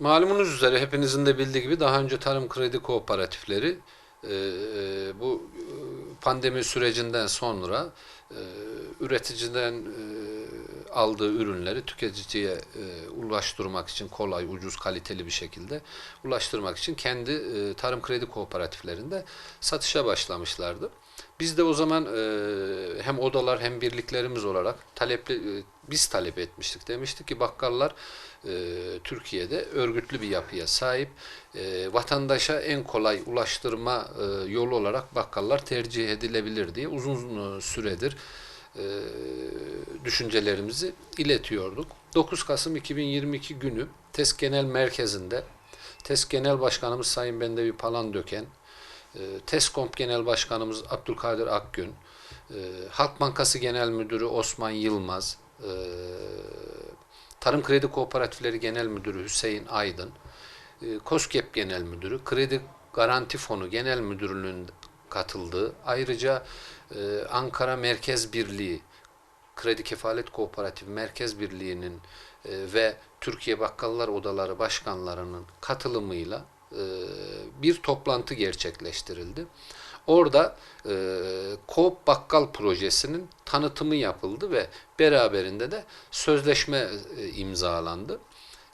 Malumunuz üzere hepinizin de bildiği gibi daha önce tarım kredi kooperatifleri e, e, bu e, pandemi sürecinden sonra e, üreticiden e, aldığı ürünleri tüketiciye e, ulaştırmak için kolay, ucuz, kaliteli bir şekilde ulaştırmak için kendi e, tarım kredi kooperatiflerinde satışa başlamışlardı. Biz de o zaman e, hem odalar hem birliklerimiz olarak talepli e, biz talep etmiştik. Demiştik ki bakkallar e, Türkiye'de örgütlü bir yapıya sahip. E, vatandaşa en kolay ulaştırma e, yolu olarak bakkallar tercih edilebilir diye uzun e, süredir e, düşüncelerimizi iletiyorduk. 9 Kasım 2022 günü TES Genel Merkezi'nde TES Genel Başkanımız Sayın Bendevi Palandöken, e, TESKOMP Genel Başkanımız Abdülkadir Akgün, e, Halk Bankası Genel Müdürü Osman Yılmaz, e, Tarım Kredi Kooperatifleri Genel Müdürü Hüseyin Aydın, e, Genel Müdürü, Kredi Garanti Fonu Genel Müdürlüğü'nün katıldığı, ayrıca e, Ankara Merkez Birliği, Kredi Kefalet Kooperatif Merkez Birliği'nin ve Türkiye Bakkallar Odaları Başkanlarının katılımıyla bir toplantı gerçekleştirildi. Orada e, Koop Bakkal projesinin tanıtımı yapıldı ve beraberinde de sözleşme e, imzalandı.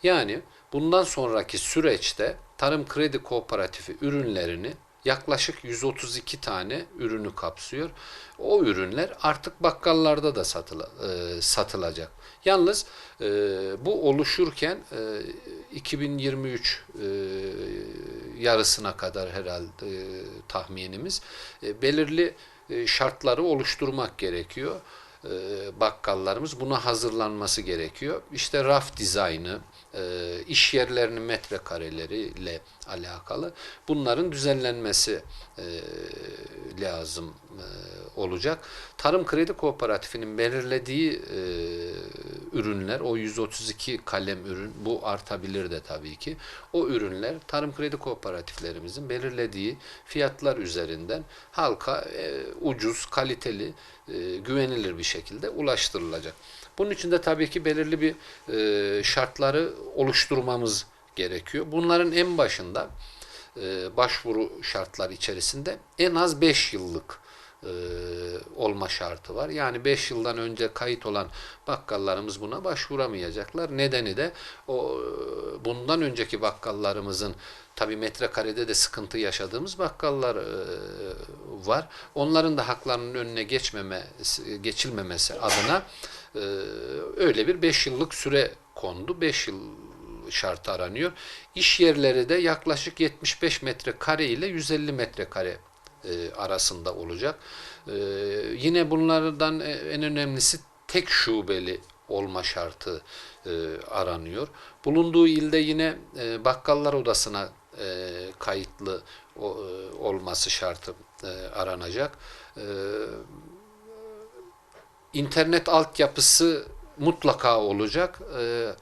Yani bundan sonraki süreçte Tarım Kredi Kooperatifi ürünlerini yaklaşık 132 tane ürünü kapsıyor. O ürünler artık bakkallarda da satıla, e, satılacak. Yalnız e, bu oluşurken e, 2023 e, yarısına kadar herhalde e, tahminimiz e, belirli e, şartları oluşturmak gerekiyor. E, bakkallarımız buna hazırlanması gerekiyor. İşte raf dizaynı, e, iş yerlerinin metrekareleriyle alakalı bunların düzenlenmesi e, lazım e, olacak. Tarım Kredi Kooperatifinin belirlediği ürünler, o 132 kalem ürün, bu artabilir de tabii ki. O ürünler Tarım Kredi Kooperatiflerimizin belirlediği fiyatlar üzerinden halka ucuz, kaliteli, güvenilir bir şekilde ulaştırılacak. Bunun için de tabii ki belirli bir e, şartları oluşturmamız gerekiyor. Bunların en başında e, başvuru şartları içerisinde en az 5 yıllık e, olma şartı var. Yani 5 yıldan önce kayıt olan bakkallarımız buna başvuramayacaklar. Nedeni de o e, bundan önceki bakkallarımızın tabi metrekarede de sıkıntı yaşadığımız bakkallar e, var. Onların da haklarının önüne geçmeme geçilmemesi adına öyle bir 5 yıllık süre kondu. 5 yıl şartı aranıyor. İş yerleri de yaklaşık 75 metrekare ile 150 metrekare e, arasında olacak. E, yine bunlardan en önemlisi tek şubeli olma şartı e, aranıyor. Bulunduğu ilde yine e, bakkallar odasına e, kayıtlı e, olması şartı e, aranacak. E, internet altyapısı mutlaka olacak. E,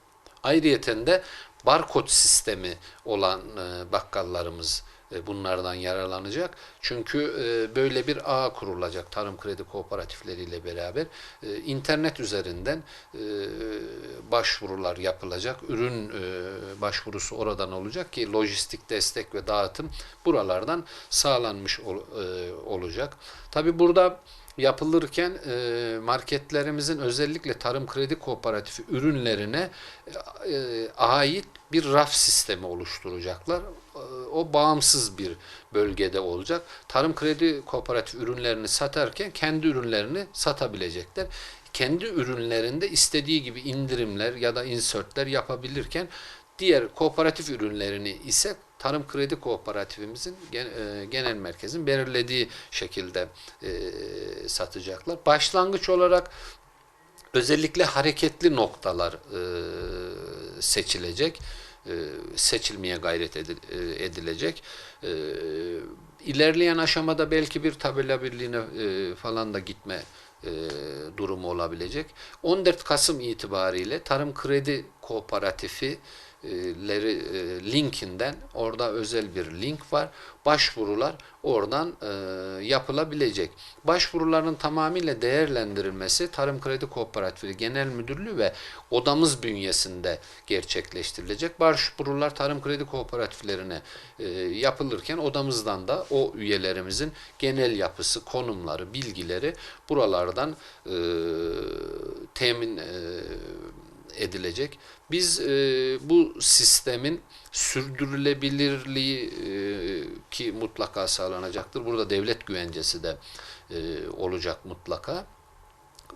ayrıyeten de barkod sistemi olan e, bakkallarımız e, bunlardan yararlanacak. Çünkü e, böyle bir ağ kurulacak tarım kredi kooperatifleriyle beraber. E, internet üzerinden e, başvurular yapılacak. Ürün e, başvurusu oradan olacak ki lojistik destek ve dağıtım buralardan sağlanmış ol, e, olacak. Tabi burada yapılırken e, marketlerimizin özellikle tarım kredi kooperatifi ürünlerine e, ait bir raf sistemi oluşturacaklar. E, o bağımsız bir bölgede olacak. Tarım kredi kooperatif ürünlerini satarken kendi ürünlerini satabilecekler. Kendi ürünlerinde istediği gibi indirimler ya da insertler yapabilirken diğer kooperatif ürünlerini ise Tarım Kredi Kooperatifimizin genel merkezin belirlediği şekilde e, satacaklar. Başlangıç olarak özellikle hareketli noktalar e, seçilecek, e, seçilmeye gayret edilecek. İlerleyen aşamada belki bir tabela birliğine falan da gitme durumu olabilecek. 14 Kasım itibariyle Tarım Kredi Kooperatifi e, linkinden orada özel bir link var. Başvurular oradan e, yapılabilecek. Başvuruların tamamıyla değerlendirilmesi Tarım Kredi Kooperatifi Genel Müdürlüğü ve odamız bünyesinde gerçekleştirilecek. Başvurular Tarım Kredi Kooperatiflerine e, yapılırken odamızdan da o üyelerimizin genel yapısı, konumları, bilgileri buralardan e, temin e, edilecek. Biz e, bu sistemin sürdürülebilirliği e, ki mutlaka sağlanacaktır. Burada devlet güvencesi de e, olacak mutlaka.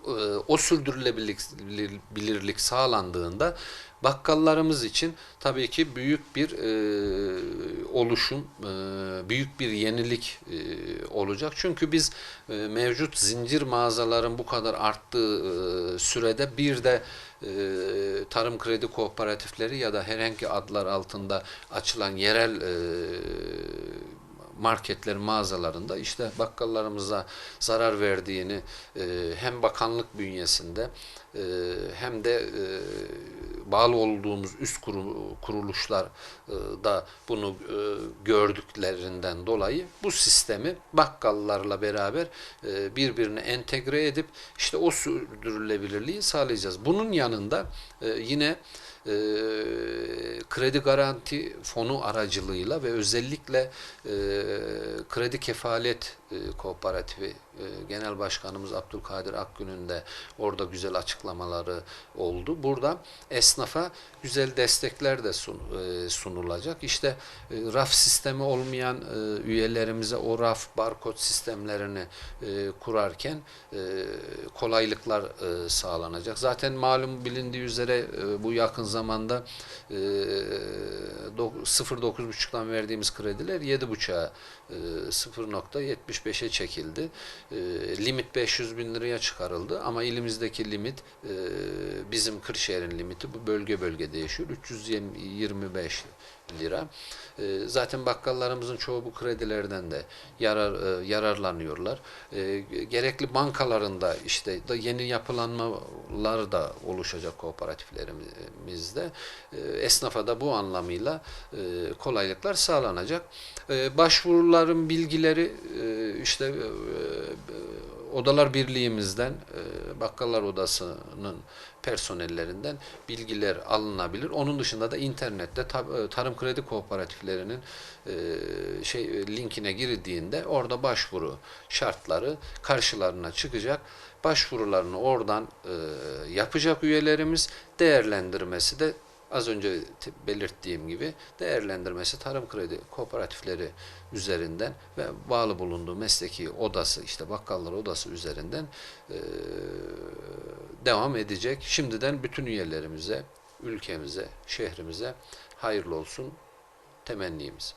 E, o sürdürülebilirlik sağlandığında bakkallarımız için tabii ki büyük bir e, oluşum, e, büyük bir yenilik e, olacak. Çünkü biz e, mevcut zincir mağazaların bu kadar arttığı sürede bir de tarım kredi kooperatifleri ya da herhangi adlar altında açılan yerel marketler mağazalarında işte bakkallarımıza zarar verdiğini e, hem bakanlık bünyesinde e, hem de e, bağlı olduğumuz üst kuru- kuruluşlar e, da bunu e, gördüklerinden dolayı bu sistemi bakkallarla beraber e, birbirine entegre edip işte o sürdürülebilirliği sağlayacağız. Bunun yanında e, yine e, kredi garanti fonu aracılığıyla ve özellikle e, kredi kefalet e, kooperatifi e, genel başkanımız Abdülkadir Akgün'ün de orada güzel açıklamaları oldu. Burada esnafa güzel destekler de sun- e, sunulacak. İşte e, raf sistemi olmayan e, üyelerimize o raf barkod sistemlerini e, kurarken e, kolaylıklar e, sağlanacak. Zaten malum bilindiği üzere e, bu yakın zamanda e, dok- 0.9.5'tan verdiğimiz krediler 7.5'a e, 0.75'e çekildi. E, limit 500 bin liraya çıkarıldı ama ilimizdeki limit e, bizim Kırşehir'in limiti bu bölge bölge değişiyor. 325 lira. E, zaten bakkallarımızın çoğu bu kredilerden de yarar e, yararlanıyorlar. E, gerekli bankalarında işte yeni yapılanmalar da oluşacak kooperatiflerimizde. E, esnafa da bu anlamıyla e, kolaylıklar sağlanacak. Başvuruların bilgileri e, işte Odalar Birliğimizden, Bakkallar Odası'nın personellerinden bilgiler alınabilir. Onun dışında da internette e, tarım kredi kooperatiflerinin e, şey e, linkine girildiğinde orada başvuru şartları karşılarına çıkacak. Başvurularını oradan yapacak üyelerimiz değerlendirmesi de az önce belirttiğim gibi değerlendirmesi tarım kredi kooperatifleri üzerinden ve bağlı bulunduğu mesleki odası işte bakkallar odası üzerinden e, devam edecek. Şimdiden bütün üyelerimize, ülkemize, şehrimize hayırlı olsun temennimiz.